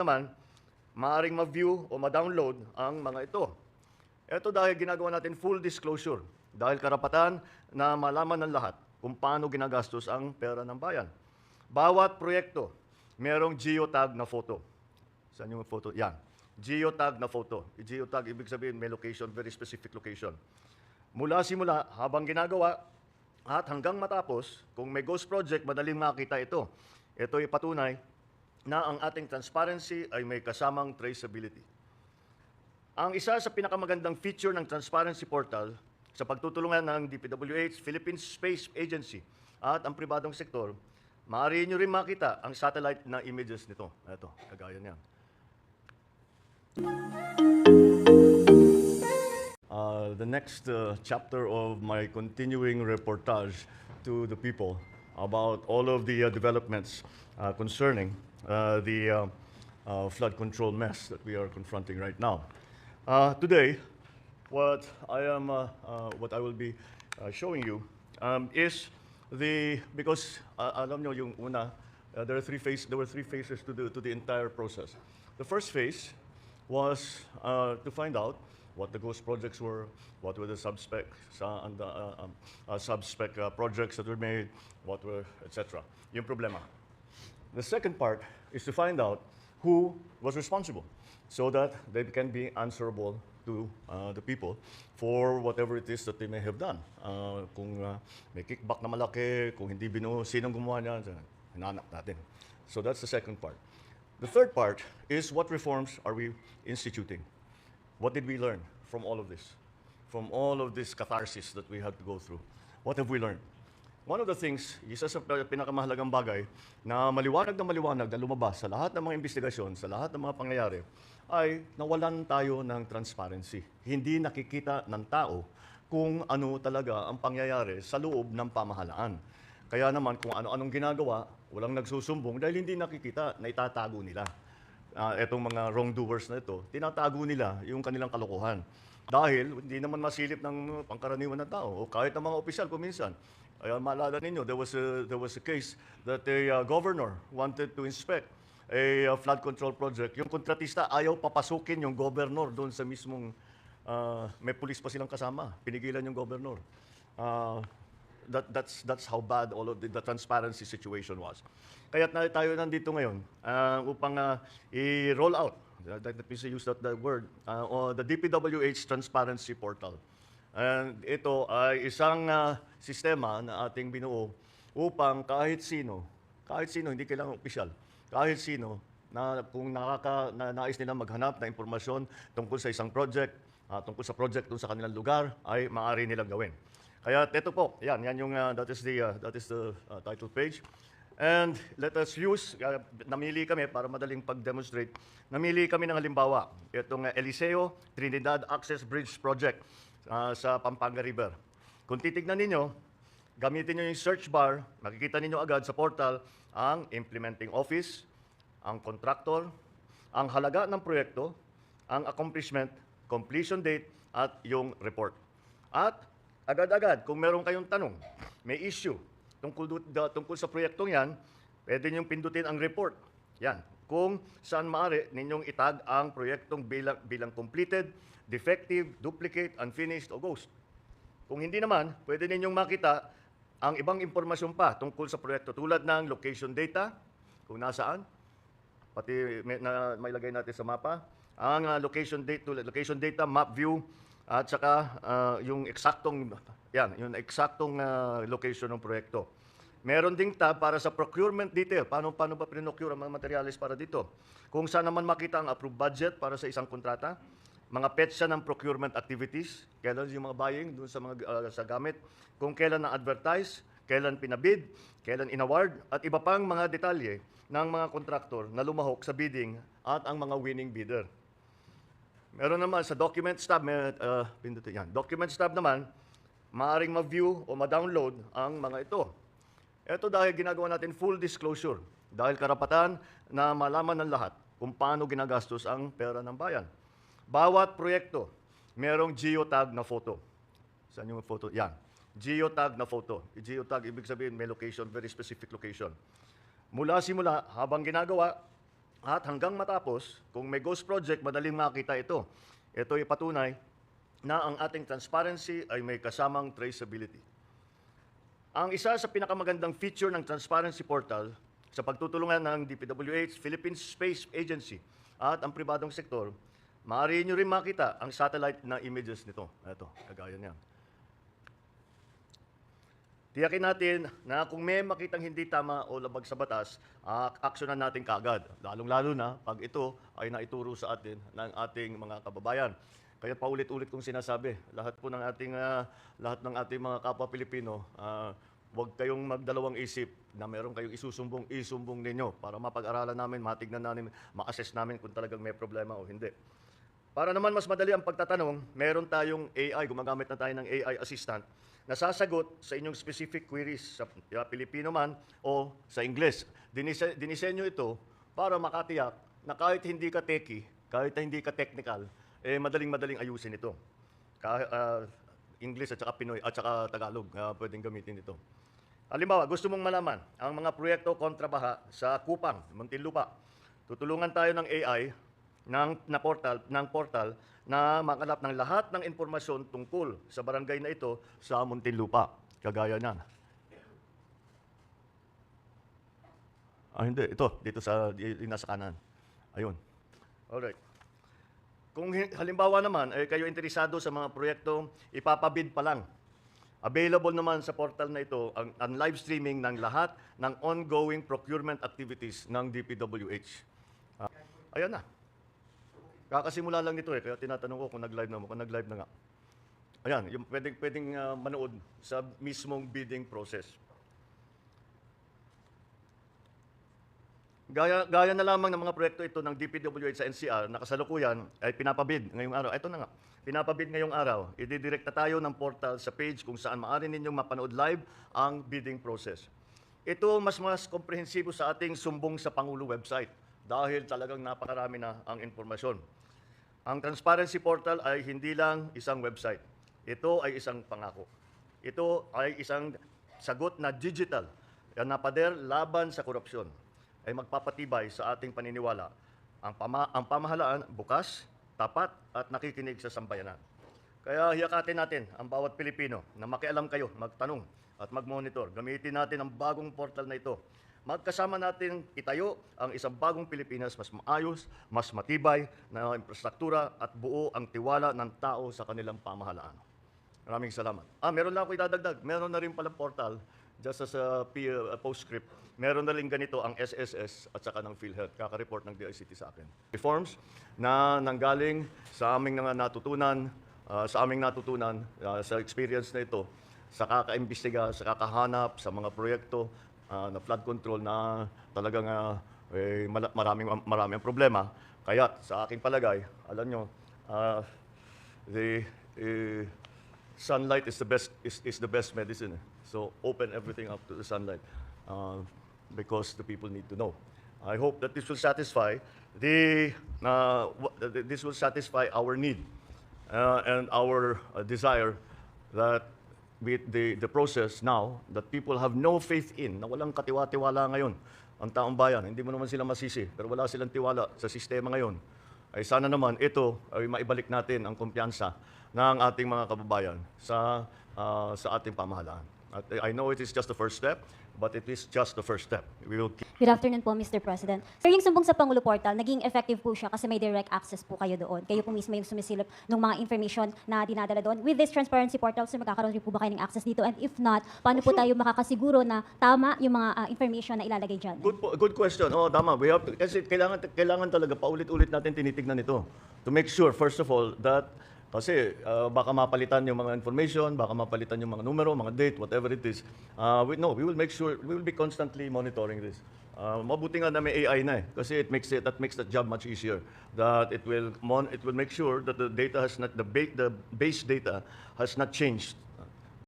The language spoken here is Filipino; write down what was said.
naman, maaring ma-view o ma-download ang mga ito. Ito dahil ginagawa natin full disclosure. Dahil karapatan na malaman ng lahat kung paano ginagastos ang pera ng bayan. Bawat proyekto, merong geotag na photo. Saan yung photo? Yan. Geotag na photo. Geotag, ibig sabihin may location, very specific location. Mula simula, habang ginagawa, at hanggang matapos, kung may ghost project, madaling makita ito. Ito ay patunay na ang ating transparency ay may kasamang traceability. Ang isa sa pinakamagandang feature ng Transparency Portal sa pagtutulungan ng DPWH, Philippine Space Agency at ang pribadong sektor, maaari nyo rin makita ang satellite na images nito. Ito, kagaya niyan. Uh, the next uh, chapter of my continuing reportage to the people about all of the uh, developments uh, concerning the uh, uh, flood control mess that we are confronting right now. Uh, today, what I am, uh, uh, what I will be uh, showing you um, is the because uh, alam nyo yung una, uh, there are three phase, there were three phases to the to the entire process. The first phase was uh, to find out what the ghost projects were, what were the subspec sa and the, uh, um, uh, subspec uh, projects that were made, what were etc. Yung problema. The second part is to find out who was responsible so that they can be answerable to uh, the people for whatever it is that they may have done. Uh, kung uh, may kickback na malaki, kung hindi binuo, sinong gumawa niyan, so, hinahanap natin. So that's the second part. The third part is what reforms are we instituting? What did we learn from all of this? From all of this catharsis that we had to go through? What have we learned? One of the things, isa sa pinakamahalagang bagay na maliwanag na maliwanag na lumabas sa lahat ng mga investigasyon, sa lahat ng mga pangyayari, ay nawalan tayo ng transparency. Hindi nakikita ng tao kung ano talaga ang pangyayari sa loob ng pamahalaan. Kaya naman kung ano-anong ginagawa, walang nagsusumbong dahil hindi nakikita na itatago nila. Ah, etong mga wrongdoers na ito, tinatago nila yung kanilang kalokohan. Dahil hindi naman masilip ng pangkaraniwan na tao o kahit ng mga opisyal kuminsan. Ay, maalala ninyo, there was a, there was a case that a uh, governor wanted to inspect a uh, flood control project. Yung kontratista ayaw papasukin yung governor doon sa mismong, uh, may pulis pa silang kasama. Pinigilan yung governor. Uh, that, that's, that's how bad all of the, the transparency situation was. Kaya na tayo nandito ngayon uh, upang uh, i-roll out, that, that means use that, that word, uh, o the DPWH Transparency Portal. And ito ay isang uh, sistema na ating binuo upang kahit sino, kahit sino, hindi kailangan opisyal, kahit sino, na kung nakaka, na, nais nila maghanap ng impormasyon tungkol sa isang project, uh, tungkol sa project doon sa kanilang lugar, ay maaari nilang gawin. Kaya ito po, yan, yan yung, uh, that is the, uh, that is the uh, title page. And let us use, uh, namili kami para madaling pag-demonstrate, namili kami ng halimbawa, itong uh, Eliseo Trinidad Access Bridge Project uh, sa Pampanga River. Kung titignan ninyo, gamitin nyo yung search bar, makikita ninyo agad sa portal ang implementing office, ang contractor, ang halaga ng proyekto, ang accomplishment, completion date, at yung report. At agad-agad, kung meron kayong tanong, may issue tungkol, tungkol sa proyektong yan, pwede niyong pindutin ang report. Yan. Kung saan maaari ninyong itag ang proyektong bilang, bilang completed, defective, duplicate, unfinished, o ghost. Kung hindi naman, pwede ninyong makita ang ibang impormasyon pa tungkol sa proyekto tulad ng location data, kung nasaan, pati may, na, may lagay natin sa mapa, ang ah, location data, location data, map view, at saka ah, yung eksaktong yan, yung eksaktong ah, location ng proyekto. Meron ding tab para sa procurement detail. Paano paano ba pinocure ang mga materials para dito? Kung saan naman makita ang approved budget para sa isang kontrata, mga petsa ng procurement activities, kailan yung mga buying doon sa mga ah, sa gamit, kung kailan na-advertise, kailan pinabid, kailan inaward, at iba pang mga detalye ng mga kontraktor na lumahok sa bidding at ang mga winning bidder. Meron naman sa Documents tab, may, uh, pindutin yan. Documents tab naman, maaring ma-view o ma-download ang mga ito. Ito dahil ginagawa natin full disclosure. Dahil karapatan na malaman ng lahat kung paano ginagastos ang pera ng bayan. Bawat proyekto, merong geotag na photo. Saan yung photo? Yan. Geotag na photo. Geotag, ibig sabihin may location, very specific location. Mula simula, habang ginagawa, At hanggang matapos, kung may ghost project, madaling makita ito. Ito ay patunay na ang ating transparency ay may kasamang traceability. Ang isa sa pinakamagandang feature ng Transparency Portal sa pagtutulungan ng DPWH, Philippine Space Agency at ang pribadong sektor, maaari nyo rin makita ang satellite na images nito. Ito, kagaya niyan. Tiyakin natin na kung may makitang hindi tama o labag sa batas, uh, aksyonan natin kagad. Lalong-lalo na pag ito ay naituro sa atin ng ating mga kababayan. Kaya paulit-ulit kong sinasabi, lahat po ng ating ah, lahat ng ating mga kapwa Pilipino, ah, huwag kayong magdalawang isip na meron kayong isusumbong, isumbong ninyo para mapag-aralan namin, matignan namin, ma-assess namin kung talagang may problema o hindi. Para naman mas madali ang pagtatanong, meron tayong AI, gumagamit na tayo ng AI assistant na sasagot sa inyong specific queries sa uh, Pilipino man o sa Ingles. Dinise- dinisenyo ito para makatiyak na kahit hindi ka techie, kahit hindi ka technical, eh madaling-madaling ayusin ito. Kahit uh, English at saka Pinoy at saka Tagalog, uh, pwedeng gamitin ito. Halimbawa, gusto mong malaman ang mga proyekto kontrabaha sa Kupang, Muntinlupa. Tutulungan tayo ng AI ng na portal ng portal na makalap ng lahat ng impormasyon tungkol sa barangay na ito sa Muntinlupa. Kagaya niyan. Ah, hindi. Ito, dito sa, nasa kanan. Ayun. Alright. Kung halimbawa naman, eh, kayo interesado sa mga proyekto, ipapabid pa lang. Available naman sa portal na ito ang, ang live streaming ng lahat ng ongoing procurement activities ng DPWH. Ah, ayan na. Kakasimula lang nito eh, kaya tinatanong ko kung nag-live na mo, kung nag-live na nga. Ayan, yung pwedeng, pwedeng ah, manood sa mismong bidding process. Gaya, gaya na lamang ng mga proyekto ito ng DPWH sa NCR na kasalukuyan ay pinapabid ngayong araw. Ito na nga, pinapabid ngayong araw. Ididirekta tayo ng portal sa page kung saan maaari ninyong mapanood live ang bidding process. Ito mas mas komprehensibo sa ating sumbong sa Pangulo website dahil talagang napakarami na ang informasyon. Ang Transparency Portal ay hindi lang isang website. Ito ay isang pangako. Ito ay isang sagot na digital na napader laban sa korupsyon ay magpapatibay sa ating paniniwala. Ang, pama- ang pamahalaan bukas, tapat at nakikinig sa sambayanan. Kaya hiyakatin natin ang bawat Pilipino na makialam kayo, magtanong at mag-monitor. Gamitin natin ang bagong portal na ito. Magkasama natin itayo ang isang bagong Pilipinas mas maayos, mas matibay na infrastruktura at buo ang tiwala ng tao sa kanilang pamahalaan. Maraming salamat. Ah, meron lang ako idadagdag. Meron na rin pala portal, just as a uh, postscript, meron na rin ganito ang SSS at saka ng PhilHealth. Kaka-report ng DICT sa akin. Reforms na nanggaling sa aming mga natutunan, ah, sa aming natutunan ah, sa experience na ito, sa kakaimbestiga, sa kakahanap, sa mga proyekto ah, na flood control na talagang ah, eh, maraming, maraming problema. Kaya sa aking palagay, alam nyo, ah, the eh, sunlight is the best is, is the best medicine. eh. So open everything up to the sunlight uh, because the people need to know. I hope that this will satisfy the uh, this will satisfy our need uh, and our uh, desire that with the, the process now that people have no faith in, na walang katiwa-tiwala ngayon ang taong bayan. Hindi mo naman sila masisi, pero wala silang tiwala sa sistema ngayon. Ay sana naman ito ay maibalik natin ang kumpiyansa ng ating mga kababayan sa ah, sa ating pamahalaan. I know it is just the first step, but it is just the first step. We will keep Good afternoon po, Mr. President. Sir, yung sumbong sa Pangulo Portal, naging effective po siya kasi may direct access po kayo doon. Kayo po mismo yung sumisilip ng mga information na dinadala doon. With this Transparency Portal, sir, magkakaroon rin po ba kayo ng access dito? And if not, paano po tayo makakasiguro na tama yung mga ah, information na ilalagay dyan? Good, po- good question. Oh, tama. We have to, kasi kailangan kailangan talaga paulit-ulit natin tinitignan ito to make sure first of all that kasi uh, baka mapalitan yung mga information, baka mapalitan yung mga numero, mga date, whatever it is. Uh, we, no, we will make sure, we will be constantly monitoring this. Uh, mabuti nga na may AI na eh, kasi it makes it, that makes the job much easier. That it will, mon, it will make sure that the data has not, the, ba- the base data has not changed